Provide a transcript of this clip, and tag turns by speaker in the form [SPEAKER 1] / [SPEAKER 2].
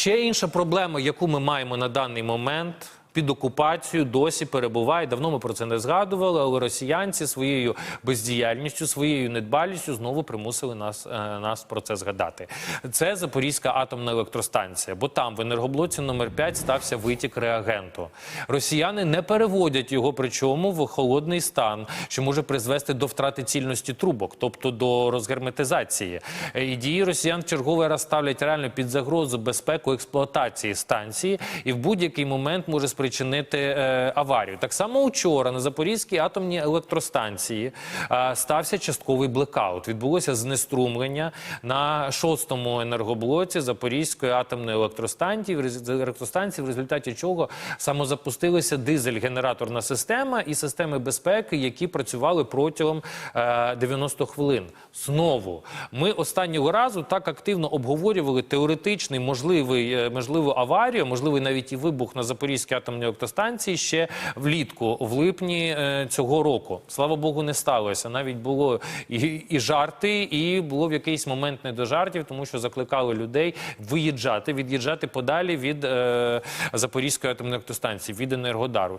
[SPEAKER 1] Ще інша проблема, яку ми маємо на даний момент. Під окупацією досі перебуває. Давно ми про це не згадували, але росіянці своєю бездіяльністю, своєю недбалістю знову примусили нас, е, нас про це згадати. Це Запорізька атомна електростанція, бо там в енергоблоці номер 5 стався витік реагенту. Росіяни не переводять його, причому в холодний стан, що може призвести до втрати цільності трубок, тобто до розгерметизації. Е, І дії росіян в черговий раз ставлять реально під загрозу безпеку експлуатації станції, і в будь-який момент може спричинити е, аварію. Так само учора на Запорізькій атомній електростанції е, стався частковий блекаут. Відбулося знеструмлення на шостому енергоблоці Запорізької атомної електростанції, електростанції, в результаті чого самозапустилася дизель-генераторна система і системи безпеки, які працювали протягом е, 90 хвилин. Знову ми останнього разу так активно обговорювали теоретичний можливий е, можливу аварію, можливий навіть і вибух на Запорізькій атомній електростанції ще влітку, в липні е, цього року. Слава Богу, не сталося. Навіть було і, і жарти, і було в якийсь момент не до жартів, тому що закликали людей виїжджати, від'їжджати подалі від е, Запорізької атомної електростанції, від Енергодару.